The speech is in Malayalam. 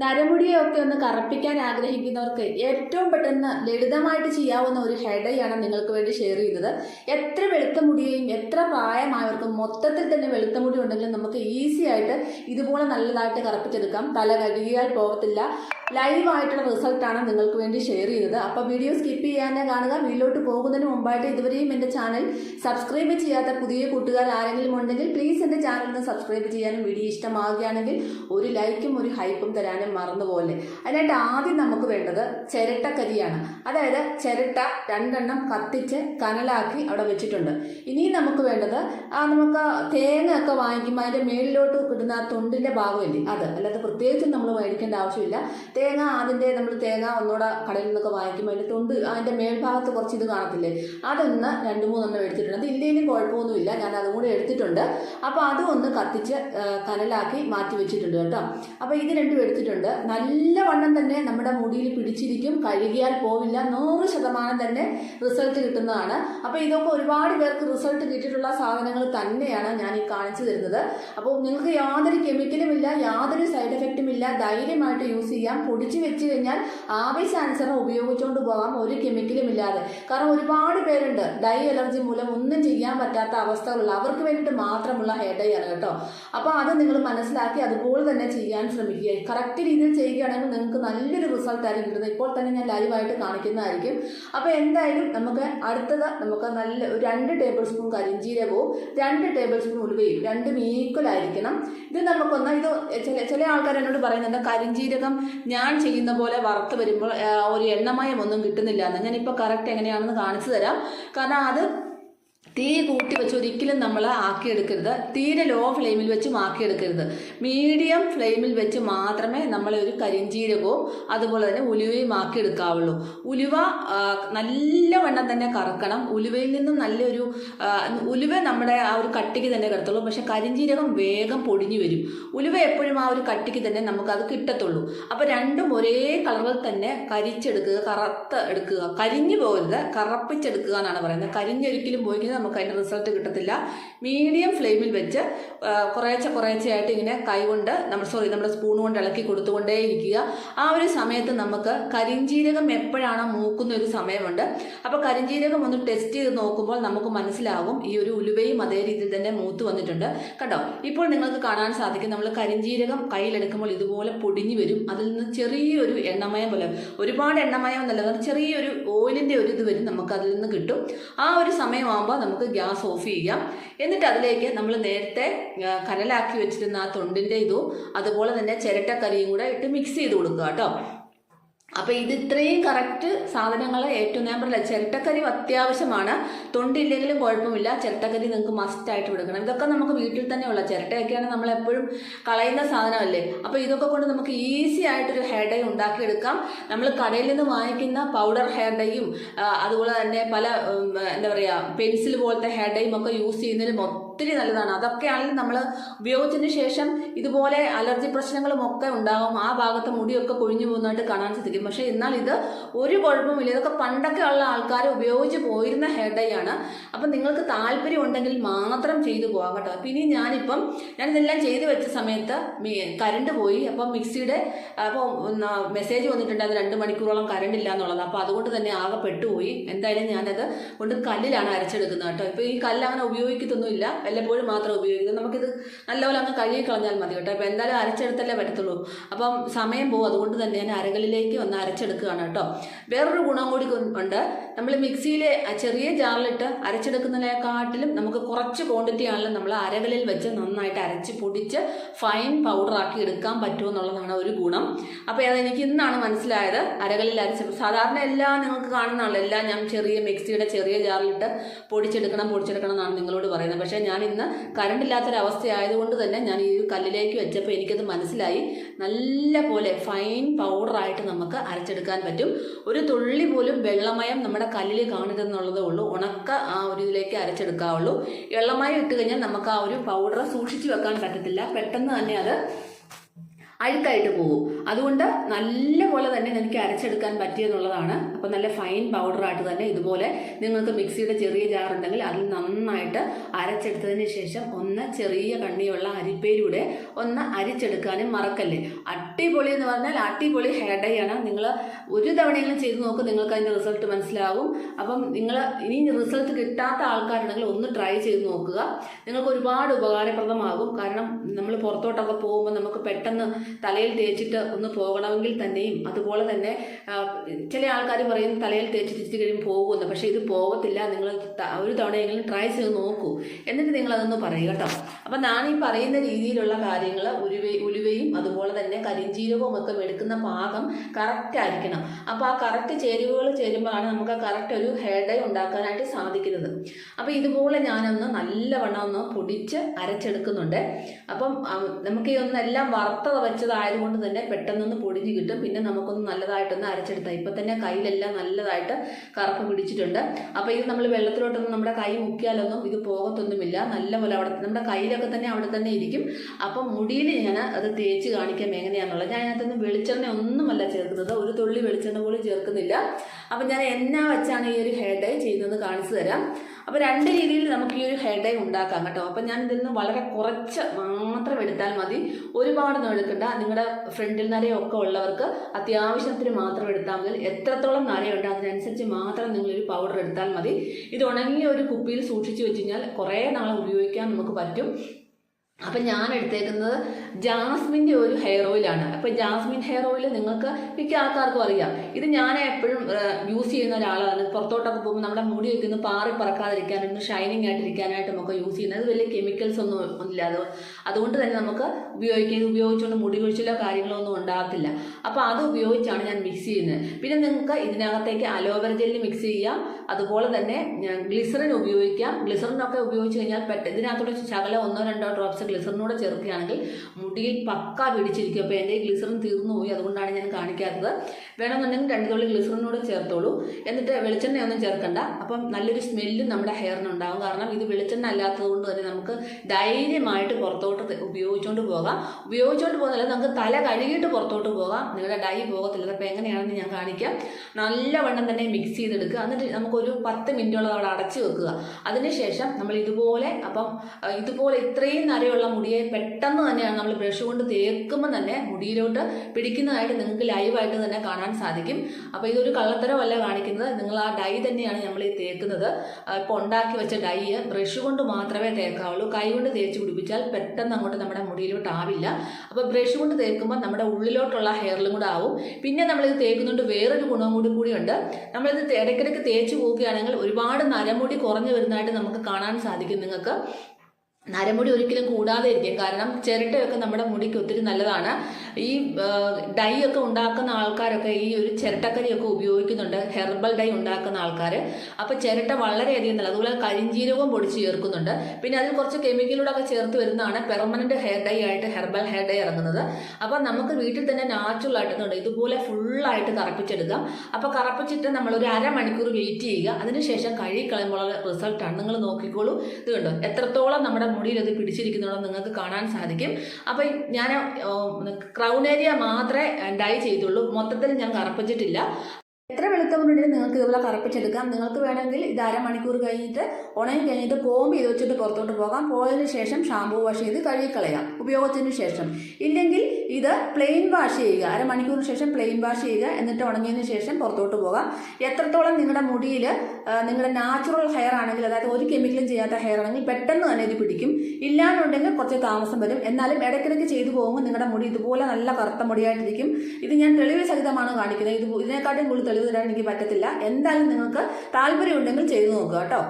നരമുടിയൊക്കെ ഒന്ന് കറപ്പിക്കാൻ ആഗ്രഹിക്കുന്നവർക്ക് ഏറ്റവും പെട്ടെന്ന് ലളിതമായിട്ട് ചെയ്യാവുന്ന ഒരു ഹെഡയാണ് നിങ്ങൾക്ക് വേണ്ടി ഷെയർ ചെയ്തത്. എത്ര വെളുത്ത മുടിയെയും എത്ര പ്രായമായവർക്കും മൊത്തത്തിൽ തന്നെ വെളുത്ത മുടി ഉണ്ടെങ്കിലും നമുക്ക് ഈസി ആയിട്ട് ഇതുപോലെ നല്ലതായിട്ട് കറപ്പിച്ചെടുക്കാം. തല കഴുകിയാൽ പോകത്തില്ല. ലൈവ് ആയിട്ടുള്ള റിസൾട്ടാണ് നിങ്ങൾക്ക് വേണ്ടി ഷെയർ ചെയ്തത് അപ്പോൾ വീഡിയോ സ്കിപ്പ് ചെയ്യാതെ കാണുക. വീട്ടിലോട്ട് പോകുന്നതിന് മുമ്പായിട്ട് ഇതുവരെയും എന്റെ ചാനൽ സബ്സ്ക്രൈബ് ചെയ്യാത്ത പുതിയ കൂട്ടുകാർ ആരെങ്കിലും ഉണ്ടെങ്കിൽ പ്ലീസ് എന്റെ ചാനൽ ഒന്ന് സബ്സ്ക്രൈബ് ചെയ്യാനും വീഡിയോ ഇഷ്ടമാവുകയാണെങ്കിൽ ഒരു ലൈക്കും ഒരു ഹൈപ്പും തരാനും മറന്നുപോലെ അതിനായിട്ട് ആദ്യം നമുക്ക് വേണ്ടത് ചിരട്ടക്കരിയാണ്. അതായത് ചിരട്ട രണ്ടെണ്ണം കത്തിച്ച് കനലാക്കി അവിടെ വെച്ചിട്ടുണ്ട്. ഇനി നമുക്ക് വേണ്ടത് നമുക്ക് തേങ്ങ ഒക്കെ വാങ്ങിക്കുമ്പോൾ അതിന്റെ മേളിലോട്ട് കിട്ടുന്ന തൊണ്ടിന്റെ ഭാഗമില്ലേ അത്. അല്ലാതെ പ്രത്യേകിച്ചും നമ്മൾ മേടിക്കേണ്ട ആവശ്യമില്ല. തേങ്ങ അതിന്റെ നമ്മൾ തേങ്ങ ഒന്നുകൂടെ കടയിൽ നിന്നൊക്കെ വാങ്ങിക്കുമ്പോൾ അതിന്റെ തൊണ്ട് അതിന്റെ മേൽഭാഗത്ത് കുറച്ച് ഇത് കാണത്തില്ലേ? അതൊന്ന് രണ്ട് മൂന്നെണ്ണം എടുത്തിട്ടുണ്ട്. അത് ഇല്ലെങ്കിലും കുഴപ്പമൊന്നുമില്ല. ഞാൻ അതും കൂടെ എടുത്തിട്ടുണ്ട്. അപ്പോൾ അതും ഒന്ന് കത്തിച്ച് കനലാക്കി മാറ്റി വെച്ചിട്ടുണ്ട് കേട്ടോ. അപ്പോൾ ഇത് രണ്ടും എടുത്തിട്ടുണ്ട്. നല്ലവണ്ണം തന്നെ നമ്മുടെ മുടിയിൽ പിടിച്ചിരിക്കും. കഴുകിയാൽ പോവില്ല. നൂറ് ശതമാനം തന്നെ റിസൾട്ട് കിട്ടുന്നതാണ്. അപ്പോൾ ഇതൊക്കെ ഒരുപാട് പേർക്ക് റിസൾട്ട് കിട്ടിയിട്ടുള്ള സാധനങ്ങൾ തന്നെയാണ് ഞാൻ ഈ കാണിച്ചു തരുന്നത്. അപ്പോൾ നിങ്ങൾക്ക് യാതൊരു കെമിക്കലും ഇല്ല യാതൊരു സൈഡ് എഫക്റ്റും ഇല്ല. ധൈര്യമായിട്ട് യൂസ് ചെയ്യാം. പൊടിച്ച് വെച്ച് കഴിഞ്ഞാൽ ആവശ്യാനുസരണം ഉപയോഗിച്ചുകൊണ്ട് പോകാം ഒരു കെമിക്കലും ഇല്ലാതെ. കാരണം ഒരുപാട് പേരുണ്ട് ഡൈ അലർജി മൂലം ഒന്നും ചെയ്യാൻ പറ്റാത്ത അവസ്ഥകളുള്ള അവർക്ക് വേണ്ടിയിട്ട് മാത്രമുള്ള ഹെയർ ഡൈ ആണ് കേട്ടോ. അപ്പോൾ അത് നിങ്ങൾ മനസ്സിലാക്കി അതുപോലെ തന്നെ ചെയ്യാൻ ശ്രമിക്കുക. കറക്റ്റ് രീതിയിൽ ചെയ്യുകയാണെങ്കിൽ നിങ്ങൾക്ക് നല്ലൊരു റിസൾട്ട് ആയിരിക്കും. കിട്ടുന്നത് ഇപ്പോൾ തന്നെ ഞാൻ ലൈവായിട്ട് കാണിക്കുന്നതായിരിക്കും. അപ്പോൾ എന്തായാലും നമുക്ക് അടുത്തത് നമുക്ക് നല്ല രണ്ട് ടേബിൾ സ്പൂൺ കരിഞ്ചീരകവും രണ്ട് ടേബിൾ സ്പൂൺ ഉലുവയും രണ്ടും ഈക്വൽ ആയിരിക്കണം. ഇത് നമുക്കൊന്ന് ഇത് ചില ചില ആൾക്കാർ എന്നോട് പറയുന്നുണ്ട് കരിഞ്ചീരകം ചെയ്യുന്ന പോലെ വറുത്ത് വരുമ്പോൾ ഒരു എണ്ണമയം ഒന്നും കിട്ടുന്നില്ല എന്ന്. ഞാനിപ്പോൾ കറക്റ്റ് എങ്ങനെയാണെന്ന് കാണിച്ചു തരാം. കാരണം അത് തീ കൂട്ടി വെച്ച് ഒരിക്കലും നമ്മൾ ആക്കിയെടുക്കരുത്. തീരെ ലോ ഫ്ലെയിമിൽ വെച്ചും ആക്കിയെടുക്കരുത് മീഡിയം ഫ്ലെയിമിൽ വെച്ച് മാത്രമേ നമ്മൾ ഒരു കരിഞ്ചീരകവും അതുപോലെ തന്നെ ഉലുവയും ആക്കിയെടുക്കാവുള്ളൂ. ഉലുവ നല്ലവണ്ണം തന്നെ കറക്കണം. ഉലുവയിൽ നിന്നും നല്ലൊരു ഉലുവ നമ്മുടെ ആ ഒരു കട്ടിക്ക് തന്നെ കിടത്തുള്ളൂ പക്ഷെ കരിഞ്ചീരകം വേഗം പൊടിഞ്ഞു വരും. ഉലുവ എപ്പോഴും ആ ഒരു കട്ടിക്ക് തന്നെ നമുക്കത് കിട്ടത്തുള്ളൂ. അപ്പോൾ രണ്ടും ഒരേ കളറിൽ തന്നെ കരിച്ചെടുക്കുക കറുത്ത് എടുക്കുക. കരിഞ്ഞു പോകരുത് കറപ്പിച്ചെടുക്കുക എന്നാണ് പറയുന്നത്. കരിഞ്ഞൊരിക്കലും പോയിക്കുന്നത് നമുക്ക് അതിന്റെ റിസൾട്ട് കിട്ടത്തില്ല. മീഡിയം ഫ്ലെയിമിൽ വെച്ച് കുറേശ്ശെ കുറേശ്ശെയായിട്ട് ഇങ്ങനെ കൈകൊണ്ട് നമ്മൾ സോറി നമ്മുടെ സ്പൂൺ കൊണ്ട് ഇളക്കി കൊടുത്തുകൊണ്ടേ ഇരിക്കുക ആ ഒരു സമയത്ത് നമുക്ക് കരിഞ്ജീരകം എപ്പോഴാണ് മൂക്കുന്ന ഒരു സമയമുണ്ട്. അപ്പോൾ കരിഞ്ജീരകം ഒന്ന് ടെസ്റ്റ് ചെയ്ത് നോക്കുമ്പോൾ നമുക്ക് മനസ്സിലാകും ഈ ഒരു ഉലുവയും അതേ രീതിയിൽ തന്നെ മൂത്ത് വന്നിട്ടുണ്ട്. കേട്ടോ ഇപ്പോൾ നിങ്ങൾക്ക് കാണാൻ സാധിക്കും നമ്മൾ കരിഞ്ജീരകം കയ്യിലെടുക്കുമ്പോൾ ഇതുപോലെ പൊടിഞ്ഞു വരും. അതിൽ നിന്ന് ചെറിയൊരു എണ്ണമയം പോലെ ഒരുപാട് എണ്ണമയം എന്നല്ല ചെറിയൊരു ഓയിലിന്റെ ഒരു ഇത് വരും നമുക്ക് അതിൽ നിന്ന് കിട്ടും. ആ ഒരു സമയമാകുമ്പോൾ നമുക്ക് ഗ്യാസ് ഓഫ് ചെയ്യാം. എന്നിട്ട് അതിലേക്ക് നമ്മൾ നേരത്തെ കനലാക്കി വെച്ചിരുന്ന ആ തൊണ്ടിന്റെ ഇതും അതുപോലെ തന്നെ ചിരട്ടക്കറിയും കൂടെ ഇട്ട് മിക്സ് ചെയ്ത് കൊടുക്കുക കേട്ടോ. അപ്പോൾ ഇത് ഇത്രയും കറക്റ്റ് സാധനങ്ങൾ ഏറ്റവും ഞാൻ പറഞ്ഞില്ല ചിരട്ടക്കരി അത്യാവശ്യമാണ്. തൊണ്ടില്ലെങ്കിലും കുഴപ്പമില്ല. ചിരട്ടക്കരി നിങ്ങൾക്ക് മസ്റ്റ് ആയിട്ട് കൊടുക്കണം. ഇതൊക്കെ നമുക്ക് വീട്ടിൽ തന്നെ ഉള്ള ചിരട്ടയൊക്കെയാണ് നമ്മൾ എപ്പോഴും കളയുന്ന സാധനമല്ലേ? അപ്പോൾ ഇതൊക്കെ കൊണ്ട് നമുക്ക് ഈസി ആയിട്ടൊരു ഹെയർ ഡൈ ഉണ്ടാക്കിയെടുക്കാം. നമ്മൾ കടയിൽ നിന്ന് വാങ്ങിക്കുന്ന പൗഡർ ഹെയർ ഡൈയും അതുപോലെ തന്നെ പല എന്താ പറയുക പെൻസിൽ പോലത്തെ ഹെയർ ഡൈയും ഒക്കെ യൂസ് ചെയ്യുന്നതിന് ഒത്തിരി നല്ലതാണ്. അതൊക്കെയാണെങ്കിൽ നമ്മൾ ഉപയോഗിച്ചതിന് ശേഷം ഇതുപോലെ അലർജി പ്രശ്നങ്ങളും ഒക്കെ ഉണ്ടാകും ആ ഭാഗത്ത് മുടിയൊക്കെ കൊഴിഞ്ഞു പോകുന്നതായിട്ട് കാണാൻ സാധിക്കും. പക്ഷേ എന്നാൽ ഇത് ഒരു കുഴപ്പമില്ല ഇതൊക്കെ പണ്ടൊക്കെ ഉള്ള ആൾക്കാർ ഉപയോഗിച്ച് പോയിരുന്ന ഹെയർ ഡൈ ആണ്. അപ്പം നിങ്ങൾക്ക് താല്പര്യം ഉണ്ടെങ്കിൽ മാത്രം ചെയ്തു പോകാം കേട്ടോ. അപ്പം ഇനി ഞാനിപ്പം ഞാനിതെല്ലാം ചെയ്ത് വെച്ച സമയത്ത് കരണ്ട് പോയി. അപ്പം മിക്സിയുടെ അപ്പോൾ മെസ്സേജ് വന്നിട്ടുണ്ട് അത് രണ്ട് മണിക്കൂറോളം കരണ്ട് ഇല്ല എന്നുള്ളത്. അപ്പോൾ അതുകൊണ്ട് തന്നെ ആകെ പെട്ടുപോയി. എന്തായാലും ഞാനത് കൊണ്ട് കല്ലിലാണ് അരച്ചെടുക്കുന്നത് കേട്ടോ. ഇപ്പോൾ ഈ കല്ല് അങ്ങനെ ഉപയോഗിക്കത്തൊന്നുമില്ല. വല്ലപ്പോഴും മാത്രം ഉപയോഗിക്കുന്നത്. നമുക്കിത് നല്ലപോലെ അങ്ങ് കഴുകി കളഞ്ഞാൽ മതി കേട്ടോ. അപ്പോൾ എന്തായാലും അരച്ചെടുത്തല്ലേ പറ്റത്തുള്ളൂ. അപ്പം സമയം പോകും. അതുകൊണ്ട് തന്നെ ഞാൻ അരകളിലേക്ക് ഒന്ന് അരച്ചെടുക്കുകയാണ് കേട്ടോ. വേറൊരു ഗുണം കൂടി ഉണ്ട്. നമ്മൾ മിക്സിയിൽ ചെറിയ ജാറിലിട്ട് അരച്ചെടുക്കുന്നതിനെക്കാട്ടിലും നമുക്ക് കുറച്ച് ക്വാണ്ടിറ്റി ആണെങ്കിലും നമ്മൾ അരകളിൽ വെച്ച് നന്നായിട്ട് അരച്ച് പൊടിച്ച് ഫൈൻ പൗഡറാക്കി എടുക്കാൻ പറ്റുമോ എന്നുള്ളതാണ് ഒരു ഗുണം. അപ്പോൾ അതെനിക്ക് ഇന്നാണ് മനസ്സിലായത് അരകളിൽ അരച്ച്. സാധാരണ എല്ലാം നിങ്ങൾക്ക് കാണുന്നതാണല്ലോ. എല്ലാം ഞാൻ ചെറിയ മിക്സിയുടെ ചെറിയ ജാറിലിട്ട് പൊടിച്ചെടുക്കണം പൊടിച്ചെടുക്കണം എന്നാണ് നിങ്ങളോട് പറയുന്നത്. പക്ഷേ ഞാൻ ഇന്ന് കറണ്ട് ഇല്ലാത്തൊരവസ്ഥ ആയതുകൊണ്ട് തന്നെ ഞാൻ ഈ കല്ലിലേക്ക് വെച്ചപ്പോൾ എനിക്കത് മനസ്സിലായി. നല്ല പോലെ ഫൈൻ പൗഡറായിട്ട് നമുക്ക് അരച്ചെടുക്കാൻ പറ്റും. ഒരു തുള്ളി പോലും വെള്ളമയം നമ്മുടെ കല്ലിൽ കാണരുതെന്നുള്ളതേ ഉള്ളൂ. ഉണക്ക ആ ഒരു ഇതിലേക്ക് അരച്ചെടുക്കാവുള്ളൂ. വെള്ളമയം ഇട്ട് കഴിഞ്ഞാൽ നമുക്ക് ആ ഒരു പൗഡർ സൂക്ഷിച്ചു വെക്കാൻ പറ്റത്തില്ല. പെട്ടെന്ന് തന്നെ അത് അഴുക്കായിട്ട് പോകും. അതുകൊണ്ട് നല്ലപോലെ തന്നെ എനിക്ക് അരച്ചെടുക്കാൻ പറ്റിയെന്നുള്ളതാണ്. അപ്പോൾ നല്ല ഫൈൻ പൗഡറായിട്ട് തന്നെ ഇതുപോലെ നിങ്ങൾക്ക് മിക്സിയുടെ ചെറിയ ജാർ ഉണ്ടെങ്കിൽ അതിൽ നന്നായിട്ട് അരച്ചെടുത്തതിന് ശേഷം ഒന്ന് ചെറിയ കണ്ണിയുള്ള അരിപ്പേരൂടെ ഒന്ന് അരിച്ചെടുക്കാനും മറക്കല്ലേ. അട്ടിപൊളി എന്ന് പറഞ്ഞാൽ അട്ടിപൊളി ഡൈ ആണ്. നിങ്ങൾ ഒരു തവണയെങ്കിലും ചെയ്ത് നോക്ക് നിങ്ങൾക്ക് അതിന്റെ റിസൾട്ട് മനസ്സിലാവും. അപ്പം നിങ്ങൾ ഇനി റിസൾട്ട് കിട്ടാത്ത ആൾക്കാരുണ്ടെങ്കിൽ ഒന്ന് ട്രൈ ചെയ്ത് നോക്കുക. നിങ്ങൾക്ക് ഒരുപാട് ഉപകാരപ്രദമാകും. കാരണം നമ്മൾ പുറത്തോട്ടൊക്കെ പോകുമ്പോൾ നമുക്ക് പെട്ടെന്ന് തലയിൽ തേച്ചിട്ട് ഒന്ന് പോകണമെങ്കിൽ തന്നെയും അതുപോലെ തന്നെ ചില ആൾക്കാർ പറയും തലയിൽ തേച്ചിട്ട് ഇച്ചിരി കഴിയുമ്പോൾ പോകുമെന്ന്. പക്ഷേ ഇത് പോകത്തില്ല. നിങ്ങൾ ഒരു തവണയെങ്കിലും ട്രൈ ചെയ്ത് നോക്കൂ. എന്നിട്ട് നിങ്ങളതൊന്ന് പറയുക കേട്ടോ. അപ്പം ഈ പറയുന്ന രീതിയിലുള്ള കാര്യങ്ങൾ ഉലുവ ഉലുവയും അതുപോലെ തന്നെ കരിഞ്ചീരവും ഒക്കെ എടുക്കുന്ന പാകം കറക്റ്റ് ആയിരിക്കണം. അപ്പോൾ ആ കറക്റ്റ് ചേരുവകൾ ചേരുമ്പോഴാണ് നമുക്ക് ആ കറക്റ്റ് ഒരു ഹെയർ ഡൈ ഉണ്ടാക്കാനായിട്ട് സാധിക്കുന്നത്. അപ്പോൾ ഇതുപോലെ ഞാനൊന്ന് നല്ലവണ്ണം ഒന്ന് പൊടിച്ച് അരച്ചെടുക്കുന്നുണ്ട്. അപ്പം നമുക്ക് ഈ ഒന്നെല്ലാം വറുത്തത് വെച്ചതായതുകൊണ്ട് തന്നെ പെട്ടെന്നൊന്ന് പൊടിഞ്ഞ് കിട്ടും. പിന്നെ നമുക്കൊന്ന് നല്ലതായിട്ടൊന്ന് അരച്ചെടുത്താൽ ഇപ്പം തന്നെ കയ്യിലെല്ലാം നല്ലതായിട്ട് കറുപ്പ് പിടിച്ചിട്ടുണ്ട്. അപ്പോൾ ഇത് നമ്മൾ വെള്ളത്തിലോട്ടൊന്നും നമ്മുടെ കൈ മുക്കിയാലൊന്നും ഇത് പോകത്തൊന്നുമില്ല. നല്ലപോലെ അവിടെ നമ്മുടെ കയ്യിലൊക്കെ തന്നെ അവിടെ തന്നെ ഇരിക്കും. അപ്പം മുടിയിൽ ഞാൻ അത് തേച്ച് കാണിക്കാം എങ്ങനെയാണെന്നുള്ളത് ഞാൻ അതിനകത്തൊന്നും വെളിച്ചെണ്ണ ഒന്നുമല്ല ചേർക്കുന്നത്. ഒരു തുള്ളി വെളിച്ചെണ്ണ പോലും ചേർക്കുന്നില്ല. അപ്പം ഞാൻ എന്നാ വെച്ചാണ് ഈ ഒരു ഹെയർ ഡൈ ചെയ്യുന്നത് കാണിച്ചു തരാം. അപ്പോൾ രണ്ട് രീതിയിൽ നമുക്ക് ഈ ഒരു ഹെയർ ഡൈ ഉണ്ടാക്കാം കേട്ടോ. അപ്പോൾ ഞാൻ ഇതിൽ നിന്ന് വളരെ കുറച്ച് മാത്രം എടുത്താൽ മതി. ഒരുപാടൊന്നും എടുക്കണ്ട. നിങ്ങളുടെ ഫ്രണ്ടിൽ നരയൊക്കെ ഉള്ളവർക്ക് അത്യാവശ്യത്തിന് മാത്രം എടുത്താൽ മതി. എത്രത്തോളം നരയുണ്ട് അതിനനുസരിച്ച് മാത്രം നിങ്ങളൊരു പൗഡർ എടുത്താൽ മതി. ഇത് ഉണങ്ങിയ ഒരു കുപ്പിയിൽ സൂക്ഷിച്ചു വെച്ച് കഴിഞ്ഞാൽ കുറേ നാൾ ഉപയോഗിക്കാൻ നമുക്ക് പറ്റും. അപ്പം ഞാൻ എടുത്തേക്കുന്നത് ജാസ്മിന്റെ ഒരു ഹെയർ ഓയിലാണ് അപ്പോൾ ജാസ്മിൻ ഹെയർ ഓയിൽ നിങ്ങൾക്ക് മിക്ക ആൾക്കാർക്കും അറിയാം. ഇത് ഞാൻ എപ്പോഴും യൂസ് ചെയ്യുന്ന ഒരാളാണ്. പുറത്തോട്ടൊക്കെ പോകുമ്പോൾ നമ്മുടെ മുടി ഒന്ന് പാറി പറക്കാതിരിക്കാനും ഷൈനിങ് ആയിട്ടിരിക്കാനായിട്ടും ഒക്കെ യൂസ് ചെയ്യുന്നത്. അത് വലിയ കെമിക്കൽസ് ഒന്നും ഇല്ല. അത് അതുകൊണ്ട് തന്നെ നമുക്ക് ഉപയോഗിക്കുക ഉപയോഗിച്ചുകൊണ്ട് മുടി കൊഴിച്ചിലോ കാര്യങ്ങളോ ഒന്നും ഉണ്ടാകത്തില്ല. അപ്പോൾ അത് ഉപയോഗിച്ചാണ് ഞാൻ മിക്സ് ചെയ്യുന്നത്. പിന്നെ നിങ്ങൾക്ക് ഇതിനകത്തേക്ക് അലോവേര ജെല്ലി മിക്സ് ചെയ്യാം. അതുപോലെ തന്നെ ഗ്ലിസറിൻ ഉപയോഗിക്കാം. ഗ്ലിസറിനൊക്കെ ഉപയോഗിച്ച് കഴിഞ്ഞാൽ പെട്ട ഇതിനകത്തോടെ ശകലം ഒന്നോ രണ്ടോ ഡ്രോപ്സ് ഗ്ലിസറിനൂടെ ചേർക്കുകയാണെങ്കിൽ മുടിയിൽ പക്ക പിടിച്ചിരിക്കും. അപ്പോൾ എന്റെ ഗ്ലിസറിൻ തീർന്നു പോയി. അതുകൊണ്ടാണ് ഞാൻ കാണിക്കാത്തത്. വേണമെന്നുണ്ടെങ്കിൽ രണ്ട് തുള്ളി ഗ്ലിസറിനൂടെ ചേർത്തോളൂ. എന്നിട്ട് വെളിച്ചെണ്ണയൊന്നും ചേർക്കണ്ട. അപ്പം നല്ലൊരു സ്മെല്ലും നമ്മുടെ ഹെയറിന് ഉണ്ടാകും കാരണം ഇത് വെളിച്ചെണ്ണ അല്ലാത്തതുകൊണ്ട് തന്നെ നമുക്ക് ധൈര്യമായിട്ട് പുറത്തോട്ട് ഉപയോഗിച്ചുകൊണ്ട് പോകാം. ഉപയോഗിച്ചുകൊണ്ട് പോകുന്നില്ല നമുക്ക് തല കഴുകിയിട്ട് പുറത്തോട്ട് പോകാം. നിങ്ങളുടെ ഡൈ പോകത്തില്ല. അപ്പോൾ എങ്ങനെയാണെന്ന് ഞാൻ കാണിക്കാം. നല്ലവണ്ണം തന്നെ മിക്സ് ചെയ്തെടുക്കുക. എന്നിട്ട് നമുക്കൊരു പത്ത് മിനിറ്റോളം അവിടെ അടച്ചു വെക്കുക. അതിനുശേഷം നമ്മൾ ഇതുപോലെ അപ്പം ഇതുപോലെ ഇത്രയും നരയുള്ള മുടിയെ പെട്ടെന്ന് തന്നെയാണ് നമ്മൾ ബ്രഷ് കൊണ്ട് തേക്കുമ്പോൾ തന്നെ മുടിയിലോട്ട് പിടിക്കുന്നതായിട്ട് നിങ്ങൾക്ക് ലൈവായിട്ട് തന്നെ കാണാൻ സാധിക്കും. അപ്പോൾ ഇതൊരു കള്ളത്തരമല്ല കാണിക്കുന്നത്. നിങ്ങൾ ആ ഡൈ തന്നെയാണ് നമ്മൾ ഈ തേക്കുന്നത്. ഇപ്പോൾ ഉണ്ടാക്കി വെച്ച ഡൈ ബ്രഷ് കൊണ്ട് മാത്രമേ തേക്കാവുള്ളൂ. കൈ കൊണ്ട് തേച്ച് പിടിപ്പിച്ചാൽ പെട്ടെന്ന് അങ്ങോട്ട് നമ്മുടെ മുടിയിലോട്ട് ആവില്ല. അപ്പോൾ ബ്രഷ് കൊണ്ട് തേക്കുമ്പോൾ നമ്മുടെ ഉള്ളിലോട്ടുള്ള ഹെയറിലും കൂടെ ആവും. പിന്നെ നമ്മളിത് തേക്കുന്നുണ്ട് വേറൊരു ഗുണം കൂടി കൂടിയുണ്ട്. നമ്മളിത് ഇടയ്ക്കിടയ്ക്ക് തേച്ച് പോവുകയാണെങ്കിൽ ഒരുപാട് നരമുടി കുറഞ്ഞു വരുന്നതായിട്ട് നമുക്ക് കാണാൻ സാധിക്കും നിങ്ങൾക്ക്. നരമുടി ഒരിക്കലും കൂടാതെ ഇരിക്കും കാരണം ചിരട്ടയൊക്കെ നമ്മുടെ മുടിക്ക് ഒത്തിരി നല്ലതാണ്. ഈ ഡൈ ഒക്കെ ഉണ്ടാക്കുന്ന ആൾക്കാരൊക്കെ ഈ ഒരു ചിരട്ടക്കരിയൊക്കെ ഉപയോഗിക്കുന്നുണ്ട്. ഹെർബൽ ഡൈ ഉണ്ടാക്കുന്ന ആൾക്കാർ അപ്പോൾ ചിരട്ട വളരെയധികം നല്ല അതുപോലെ കരിഞ്ജീരകവും പൊടിച്ച് ചേർക്കുന്നുണ്ട്. പിന്നെ അതിൽ കുറച്ച് കെമിക്കലൂടെ ഒക്കെ ചേർത്ത് വരുന്നതാണ് പെർമനന്റ് ഹെയർ ഡൈ ആയിട്ട് ഹെർബൽ ഹെയർ ഡൈ ഇറങ്ങുന്നത്. അപ്പോൾ നമുക്ക് വീട്ടിൽ തന്നെ നാച്ചുറൽ ആയിട്ടുണ്ട് ഇതുപോലെ ഫുള്ളായിട്ട് കറപ്പിച്ചെടുക്കാം. അപ്പോൾ കറപ്പിച്ചിട്ട് നമ്മൾ ഒരു അരമണിക്കൂർ വെയിറ്റ് ചെയ്യുക. അതിനുശേഷം കഴുകി കളയുമ്പോൾ റിസൾട്ടാണ് നിങ്ങൾ നോക്കിക്കോളൂ. ഇത് കണ്ടോ? എത്രത്തോളം നമ്മുടെ മുടിയിൽ അത് പിടിച്ചിരിക്കുന്നുണ്ടോ നിങ്ങൾക്ക് കാണാൻ സാധിക്കും. അപ്പോൾ ഞാൻ ക്രൗൺ ഏരിയ മാത്രമേ ഡൈ ചെയ്തുള്ളൂ. മൊത്തത്തിൽ ഞാൻ കറപ്പിച്ചിട്ടില്ല. എത്ര വെളുത്തമുണ്ടെങ്കിലും നിങ്ങൾക്ക് ഇതുപോലെ കറപ്പിച്ചെടുക്കാം? നിങ്ങൾക്ക് വേണമെങ്കിൽ ഇത് അരമണിക്കൂർ കഴിഞ്ഞിട്ട് ഉണങ്ങി കഴിഞ്ഞിട്ട് കോമ്പ് ചെയ്ത് വെച്ചിട്ട് പുറത്തോട്ട് പോകാം. പോയതിന് ശേഷം ഷാമ്പൂ വാഷ് ചെയ്ത് കഴുകിക്കളയാം. ഉപയോഗത്തിന് ശേഷം. ഇല്ലെങ്കിൽ ഇത് പ്ലെയിൻ വാഷ് ചെയ്യുക. അരമണിക്കൂറിന് ശേഷം പ്ലെയിൻ വാഷ് ചെയ്യുക. എന്നിട്ട് ഉണങ്ങിയതിന് ശേഷം പുറത്തോട്ട് പോകാം. എത്രത്തോളം നിങ്ങളുടെ മുടിയിൽ നിങ്ങളുടെ നാച്ചുറൽ ഹെയർ ആണെങ്കിൽ അതായത് ഒരു കെമിക്കലും ചെയ്യാത്ത ഹെയർ ആണെങ്കിൽ പെട്ടെന്ന് തന്നെ ഇത് പിടിക്കും. ഇല്ലാന്നുണ്ടെങ്കിൽ കുറച്ച് താമസം വരും. എന്നാലും ഇടയ്ക്കിടയ്ക്ക് ചെയ്തു പോകുമ്പോൾ നിങ്ങളുടെ മുടി ഇതുപോലെ നല്ല കറുത്ത മുടിയായിട്ടിരിക്കും. ഇത് ഞാൻ തെളിവ് സഹിതമാണ് കാണിക്കുന്നത്. ഇത് ഇതിനെക്കാട്ടും കൂടുതൽ തെളിവ് തരാൻ എനിക്ക് പറ്റത്തില്ല. എന്തായാലും നിങ്ങൾക്ക് താല്പര്യമുണ്ടെങ്കിൽ ചെയ്തു നോക്കുക കേട്ടോ.